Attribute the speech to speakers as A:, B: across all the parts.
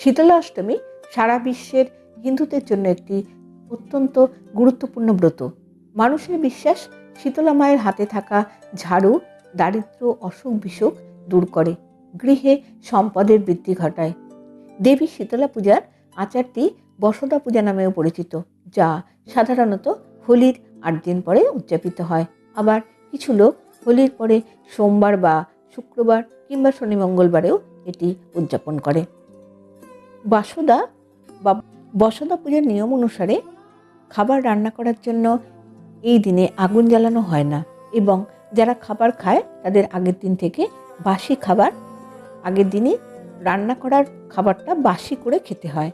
A: শীতলা অষ্টমী সারা বিশ্বের হিন্দুদের জন্য একটি অত্যন্ত গুরুত্বপূর্ণ ব্রত। মানুষের বিশ্বাস শীতলা মায়ের হাতে থাকা ঝাড়ু দারিদ্র অসুখ বিসুখ দূর করে, গৃহে সম্পদের বৃদ্ধি ঘটায়। দেবী শীতলা পূজার আচারটি বসদা পূজা নামেও পরিচিত, যা সাধারণত হোলির আট দিন পরে উদযাপিত হয়। আবার কিছু লোক হোলির পরে সোমবার বা শুক্রবার কিংবা শনি মঙ্গলবারেও এটি উদযাপন করে। বাসদা বা বসদা পূজার নিয়ম অনুসারে খাবার রান্না করার জন্য এই দিনে আগুন জ্বালানো হয় না এবং যারা খাবার খায় তাদের আগের দিন থেকে বাসি খাবার, আগের দিনে রান্না করার খাবারটা বাসি করে খেতে হয়।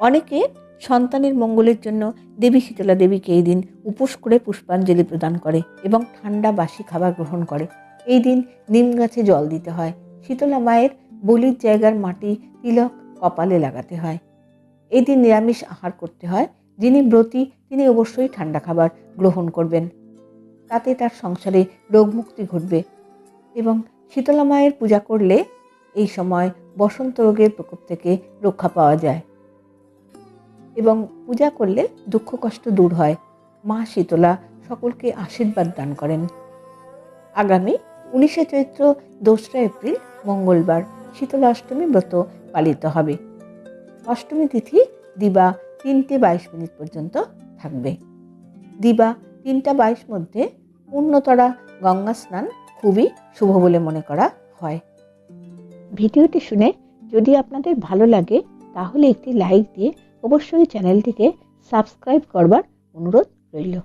A: অনেকে সন্তানের মঙ্গলের জন্য দেবী শীতলা দেবীকে এই দিন উপোস করে পুষ্পাঞ্জলি প্রদান করে এবং ঠান্ডা বাসি খাবার গ্রহণ করে। এই দিন নিম গাছে জল দিতে হয়। শীতলা মায়ের বলির জায়গার মাটি তিলক কপালে লাগাতে হয়। এই দিন নিরামিষ আহার করতে হয়। যিনি ব্রতী, তিনি অবশ্যই ঠান্ডা খাবার গ্রহণ করবেন। তাতে তার সংসারে রোগমুক্তি ঘটবে এবং শীতলা মায়ের পূজা করলে এই সময় বসন্ত রোগের প্রকোপ থেকে রক্ষা পাওয়া যায় এবং পূজা করলে দুঃখ কষ্ট দূর হয়। মা শীতলা সকলকে আশীর্বাদ দান করেন। আগামী উনিশে চৈত্র দোসরা এপ্রিল মঙ্গলবার। শীতলা অষ্টমী ব্রত পালিত হবে। অষ্টমী তিথি দিবা তিনটে বাইশ মিনিট পর্যন্ত থাকবে। দিবা তিনটা বাইশ মধ্যে পূর্ণতরা গঙ্গা স্নান খুবই শুভ বলে মনে করা হয়। ভিডিওটি শুনে যদি আপনাদের ভালো লাগে, তাহলে একটি লাইক দিয়ে অবশ্যই চ্যানেলটিকে সাবস্ক্রাইব করবার অনুরোধ রইল।